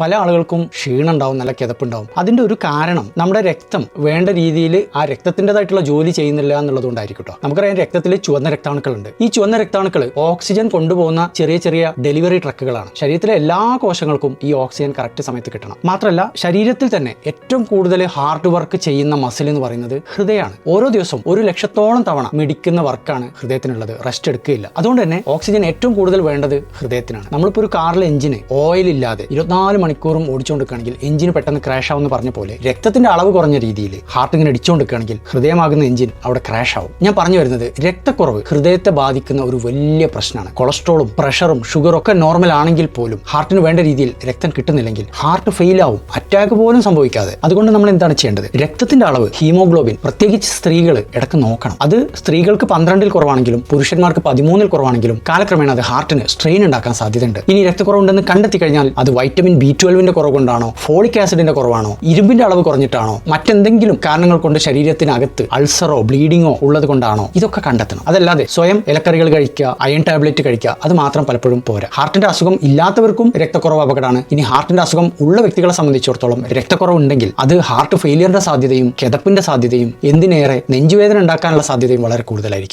പല ആളുകൾക്കും ക്ഷീണം ഉണ്ടാവും നല്ല കിതപ്പുണ്ടാവും. അതിന്റെ ഒരു കാരണം നമ്മുടെ രക്തം വേണ്ട രീതിയിൽ ആ രക്തത്തിന്റെതായിട്ടുള്ള ജോലി ചെയ്യുന്നില്ല എന്നുള്ളതുകൊണ്ടായിരിക്കും കേട്ടോ നമുക്കറിയാം രക്തത്തിൽ ചുവന്ന രക്താണുക്കളുണ്ട്. ഈ ചുവന്ന രക്താണുക്കൾ ഓക്സിജൻ കൊണ്ടുപോകുന്ന ചെറിയ ചെറിയ ഡെലിവറി ട്രക്കുകളാണ്. ശരീരത്തിലെ എല്ലാ കോശങ്ങൾക്കും ഈ ഓക്സിജൻ കറക്റ്റ് സമയത്ത് കിട്ടണം. മാത്രമല്ല ശരീരത്തിൽ തന്നെ ഏറ്റവും കൂടുതൽ ഹാർഡ് വർക്ക് ചെയ്യുന്ന മസിൽ എന്ന് പറയുന്നത് ഹൃദയമാണ്. ഓരോ ദിവസവും ഒരു ലക്ഷത്തോളം തവണ മിടിക്കുന്ന വർക്കാണ് ഹൃദയത്തിനുള്ളത്. റെസ്റ്റ് എടുക്കുകയില്ല. അതുകൊണ്ട് തന്നെ ഓക്സിജൻ ഏറ്റവും കൂടുതൽ വേണ്ടത് ഹൃദയത്തിനാണ്. നമ്മളിപ്പോൾ ഒരു കാറിലെ എഞ്ചിന് ഓയിൽ ഇല്ലാതെ ഇരുപത്തിനാല് മണിക്കൂറും ഓടിച്ചുകൊണ്ടിരിക്കുകയാണെങ്കിൽ എഞ്ചിന് പെട്ടെന്ന് ക്രാഷ് ആവുമെന്ന് പറഞ്ഞ പോലെ രക്തത്തിന്റെ അളവ് കുറഞ്ഞ രീതിയിൽ ഹാർട്ട് ഇങ്ങനെ അടിച്ചുകൊണ്ടിരിക്കുകയാണെങ്കിൽ ഹൃദയമാകുന്ന എഞ്ചിൻ അവിടെ ക്രാഷ് ആവും. ഞാൻ പറഞ്ഞു വരുന്നത് രക്തക്കുറവ് ഹൃദയത്തെ ബാധിക്കുന്ന ഒരു വലിയ പ്രശ്നമാണ്. കൊളസ്ട്രോളും പ്രഷറും ഷുഗറും ഒക്കെ നോർമൽ ആണെങ്കിൽ പോലും ഹാർട്ടിന് വേണ്ട രീതിയിൽ രക്തം കിട്ടുന്നില്ലെങ്കിൽ ഹാർട്ട് ഫെയിൽ ആവും. അറ്റാക്ക് പോലും സംഭവിക്കാതെ. അതുകൊണ്ട് നമ്മൾ എന്താണ് ചെയ്യേണ്ടത്? രക്തത്തിന്റെ അളവ് ഹീമോഗ്ലോബിൻ പ്രത്യേകിച്ച് സ്ത്രീകൾ ഇടയ്ക്ക് നോക്കണം. അത് സ്ത്രീകൾക്ക് പന്ത്രണ്ടിൽ കുറവാണെങ്കിലും പുരുഷന്മാർക്ക് പതിമൂന്നിൽ കുറവാണെങ്കിലും കാലക്രമേണ അത് ഹാർട്ടിന് സ്ട്രെയിൻ ഉണ്ടാക്കാൻ സാധ്യതയുണ്ട്. ഇനി രക്തക്കുറവുണ്ടെന്ന് കണ്ടെത്തി കഴിഞ്ഞാൽ അത് വൈറ്റമിൻ ബി ട്വൽവിന്റെ കുറവ് കൊണ്ടാണോ ഫോളിക് ആസിഡിന്റെ കുറവാണോ? ഇരുമ്പിന്റെ അളവ് കുറഞ്ഞിട്ടാണോ? മറ്റെന്തെങ്കിലും കാരണങ്ങൾ കൊണ്ട് ശരീരത്തിനകത്ത് അൾസറോ ബ്ലീഡിങ്ങോ ഉള്ളത് കൊണ്ടാണോ? ഇതൊക്കെ കണ്ടെത്തണം. അതല്ലാതെ സ്വയം ഇലക്കറികൾ കഴിക്കുക അയൺ ടാബ്ലറ്റ് കഴിക്കുക അത് മാത്രം പലപ്പോഴും പോരാ. ഹാർട്ടിന്റെ അസുഖം ഇല്ലാത്തവർക്കും രക്തക്കുറവ് അപകടമാണ്. ഇനി ഹാർട്ടിന്റെ അസുഖം ഉള്ള വ്യക്തികളെ സംബന്ധിച്ചിടത്തോളം രക്തക്കുറവ് ഉണ്ടെങ്കിൽ അത് ഹാർട്ട് ഫെയിലിയറിന്റെ സാധ്യതയും കിതപ്പിന്റെ സാധ്യതയും എന്തിനേറെ നെഞ്ചുവേദന ഉണ്ടാക്കാനുള്ള സാധ്യതയും വളരെ കൂടുതലായിരിക്കും.